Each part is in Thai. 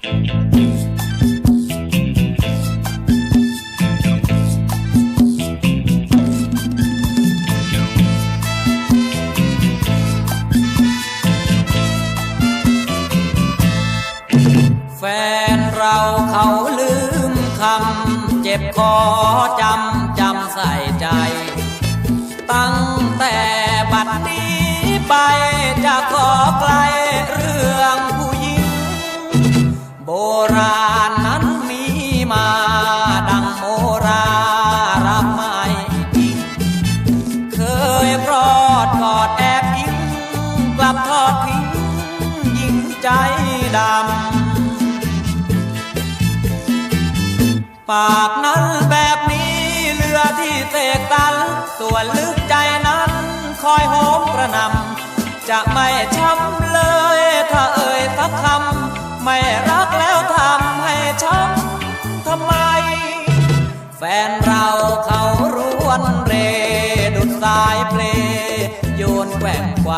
แฟนเราเขาลืมคำ เจ็บคอจำจำใส่ใจ ตั้งแต่บัดนี้ไปจะขอไกล ราณนั้นมีมาดังโมรารับไม่เคยพรอดกอดแอบยิงกลับทอดทิ้งยิงใจดำปากนั้นแบบนี้เรือที่เสกตัน ส่วนลึกใจนั้นคอยโหมกระนำจะไม่ช้ำเลยถ้าเอ่ยสักคำไม่รักายเพลโยนแกว่งไกว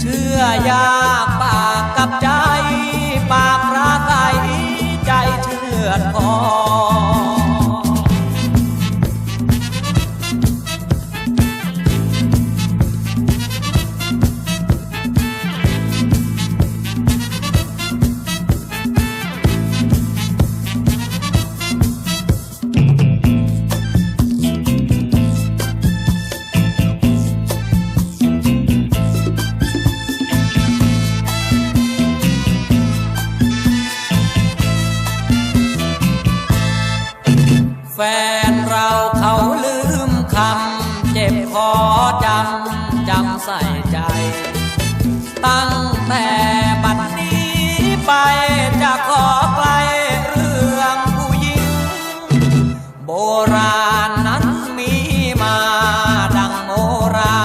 เชื่อยาก ตั้งแต่บัดนี้ไปจะขอไกลเรื่องผู้หญิง โบราณนั้นมีมาดังโมรา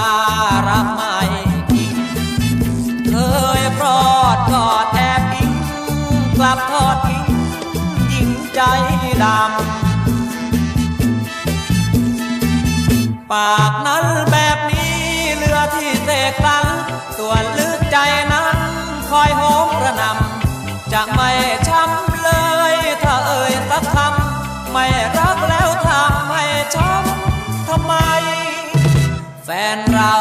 รับไม่จริงเคยพรอดกอดแอบอิงกลับทอดทิ้งยิงใจดำปากนั้นแบบนี้เรือที่เสกสรรส่วนลึกายโหมกระนำจะไม่ช้ำเลย ถ้าเอ่ยสักคำไม่รักแล้วทำให้ช้ำทำไม แฟนเรา